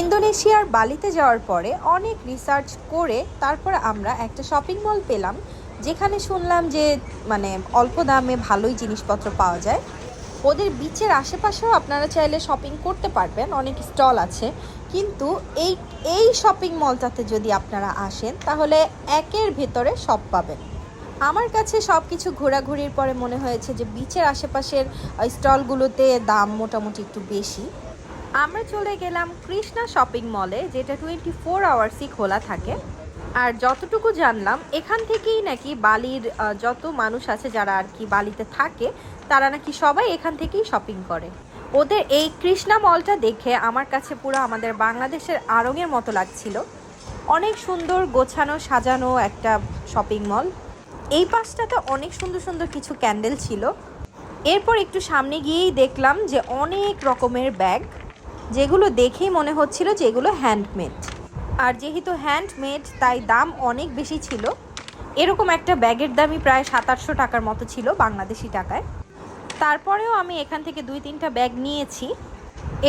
ইন্দোনেশিয়ার বালিতে যাওয়ার পরে অনেক রিসার্চ করে তারপর আমরা একটা শপিং মল পেলাম, যেখানে শুনলাম যে মানে অল্প দামে ভালোই জিনিসপত্র পাওয়া যায়। ওদের বিচের আশেপাশেও আপনারা চাইলে শপিং করতে পারবেন, অনেক স্টল আছে। কিন্তু এই এই শপিং মলটাতে যদি আপনারা আসেন, তাহলে একের ভেতরে সব পাবেন। আমার কাছে সব কিছু ঘোরাঘুরির পরে মনে হয়েছে যে বিচের আশেপাশের স্টলগুলোতে দাম মোটামুটি একটু বেশি। আমরা চলে গেলাম কৃষ্ণা শপিং মলে, যেটা টোয়েন্টি ফোর আওয়ার্সই খোলা থাকে। আর যতটুকু জানলাম, এখান থেকেই নাকি বালির যত মানুষ আছে যারা আর কি বালিতে থাকে, তারা নাকি সবাই এখান থেকেই শপিং করে। ওদের এই কৃষ্ণা মলটা দেখে আমার কাছে পুরো আমাদের বাংলাদেশের আড়ঙের মতো লাগছিল। অনেক সুন্দর গোছানো, সাজানো একটা শপিং মল এই পাশটাতে অনেক সুন্দর সুন্দর কিছু ক্যান্ডেল ছিল। এরপর একটু সামনে গিয়েই দেখলাম যে অনেক রকমের ব্যাগ যেগুলো দেখেই মনে হচ্ছিল যে এগুলো হ্যান্ডমেড আর যেহেতু হ্যান্ডমেড তাই দাম অনেক বেশি ছিল। এরকম একটা ব্যাগের দামই প্রায় সাত আটশো টাকার মতো ছিল বাংলাদেশি টাকায়। তারপরেও আমি এখান থেকে দুই তিনটা ব্যাগ নিয়েছি।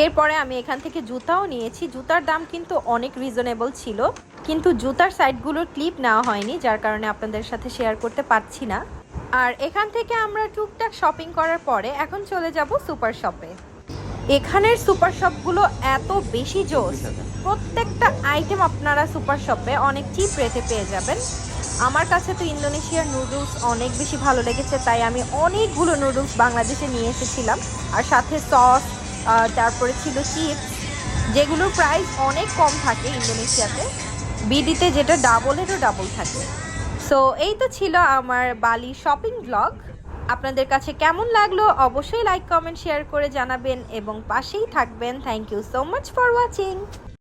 এরপরে আমি এখান থেকে জুতাও নিয়েছি। জুতার দাম কিন্তু অনেক রিজনেবল ছিল। কিন্তু জুতার সাইডগুলোর ক্লিপ নেওয়া হয়নি, যার কারণে আপনাদের সাথে শেয়ার করতে পারছি না। আর এখান থেকে আমরা টুকটাক শপিং করার পরে এখন চলে যাব সুপার শপে এখানের সুপার শপগুলো এত বেশি জোস, প্রত্যেকটা আইটেম আপনারা সুপার শপে অনেক চিপ রেটে পেয়ে যাবেন। আমার কাছে তো ইন্দোনেশিয়ার নুডলস অনেক বেশি ভালো লেগেছে, তাই আমি অনেকগুলো নুডলস বাংলাদেশে নিয়ে এসেছিলাম। আর সাথে সস তারপরে ছিল চিপস যেগুলোর প্রাইস অনেক কম থাকে ইন্দোনেশিয়াতে। বিডিতে যেটা ডাবলেরও ডাবল থাকে। সো এই তো ছিল আমার বালি শপিং ব্লগ আপনাদের কাছে কেমন লাগল অবশ্যই লাইক কমেন্ট শেয়ার করে জানাবেন এবং পাশেই থাকবেন। Thank you so much for watching